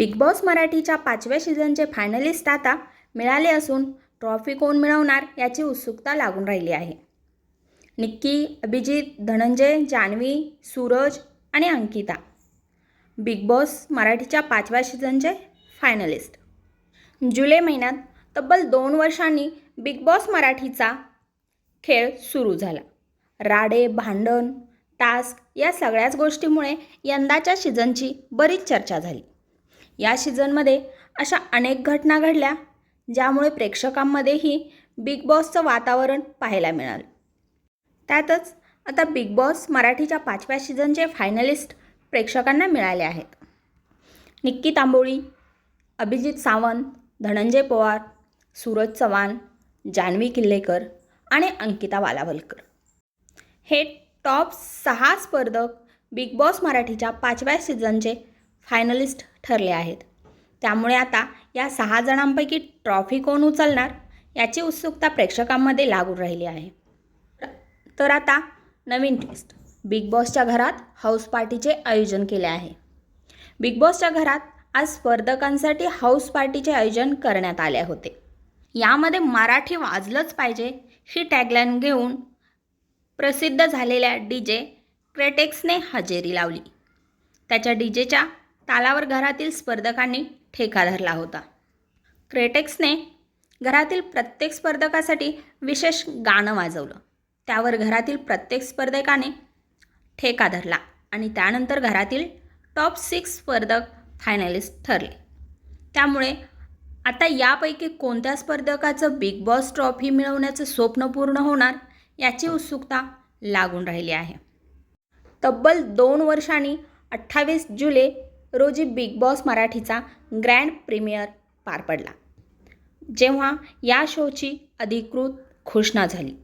Big boss मराठीच्या पाचव्या सीझनचे finalist आता मिळाले असून ट्रॉफी कोण मिळवणार याची उत्सुकता लागून राहिली आहे. निक्की अभिजित धनंजय जान्हवी सूरज आणि अंकिता. बिग बॉस मराठीच्या पाचव्या सीझनचे फायनलिस्ट. जुलै महिन्यात तब्बल दोन वर्षांनी बिग बॉस मराठीचा खेळ सुरू झाला. राडे भांडण टास्क या सगळ्याच गोष्टीमुळे यंदाच्या सीझनची बरीच चर्चा झाली. या सीझनमध्ये अशा अनेक घटना घडल्या ज्यामुळे प्रेक्षकांमध्येही बिग बॉसचं वातावरण पाहायला मिळालं. त्यातच आता बिग बॉस मराठीच्या पाचव्या सीझनचे फायनलिस्ट प्रेक्षकांना मिळाले आहेत. निक्की तांबोळी अभिजित सावंत धनंजय पवार सूरज चव्हाण जान्हवी किल्लेकर आणि अंकिता वालावलकर हे टॉप सहा स्पर्धक बिग बॉस मराठीच्या पाचव्या सीझनचे फायनलिस्ट ठरले आहेत. त्यामुळे आता या सहा जणांपैकी ट्रॉफी कोण उचलणार याची उत्सुकता प्रेक्षकांमध्ये लागून राहिली आहे. तर आता नवीन ट्विस्ट बिग बॉसच्या घरात हाऊस पार्टीचे आयोजन केले आहे. बिग बॉसच्या घरात आज स्पर्धकांसाठी हाऊस पार्टीचे आयोजन करण्यात आले होते. यामध्ये मराठी वाजलंच पाहिजे ही टॅगलाईन घेऊन प्रसिद्ध झालेल्या डी जे क्रेटेक्सने हजेरी लावली. त्याच्या डी जेच्या तालावर घरातील स्पर्धकांनी ठेका धरला होता. क्रेटेक्सने घरातील प्रत्येक स्पर्धकासाठी विशेष गाणं वाजवलं. त्यावर घरातील प्रत्येक स्पर्धकाने ठेका धरला आणि त्यानंतर घरातील टॉप सिक्स स्पर्धक फायनलिस्ट ठरले. त्यामुळे आता यापैकी कोणत्या स्पर्धकाचं बिग बॉस ट्रॉफी मिळवण्याचं स्वप्न पूर्ण होणार याची उत्सुकता लागून राहिली आहे. तब्बल दोन वर्षांनी अठ्ठावीस जुलै रोजी बिग बॉस मराठीचा ग्रँड प्रीमियर पार पडला. जेव्हा या शोची अधिकृत घोषणा झाली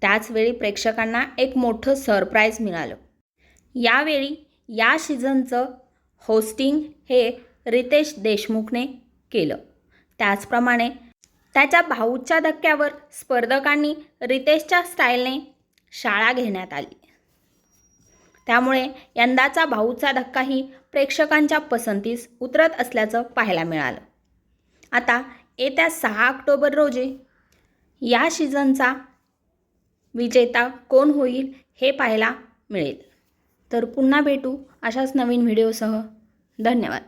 त्याचवेळी प्रेक्षकांना एक मोठं सरप्राईज मिळालं. यावेळी या सीझनचं होस्टिंग हे रितेश देशमुखने केलं. त्याचप्रमाणे त्याच्या भाऊच्या धक्क्यावर स्पर्धकांनी रितेशच्या स्टाईलने शाळा घेण्यात आली. त्यामुळे यंदाचा भाऊचा धक्काही प्रेक्षकांच्या पसंतीस उतरत असल्याचं पाहायला मिळालं. आता येत्या सहा ऑक्टोबर रोजी या सीझनचा विजेता कोण होईल हे पाहायला मिळेल. तर पुन्हा भेटू अशाच नवीन व्हिडिओसह. धन्यवाद.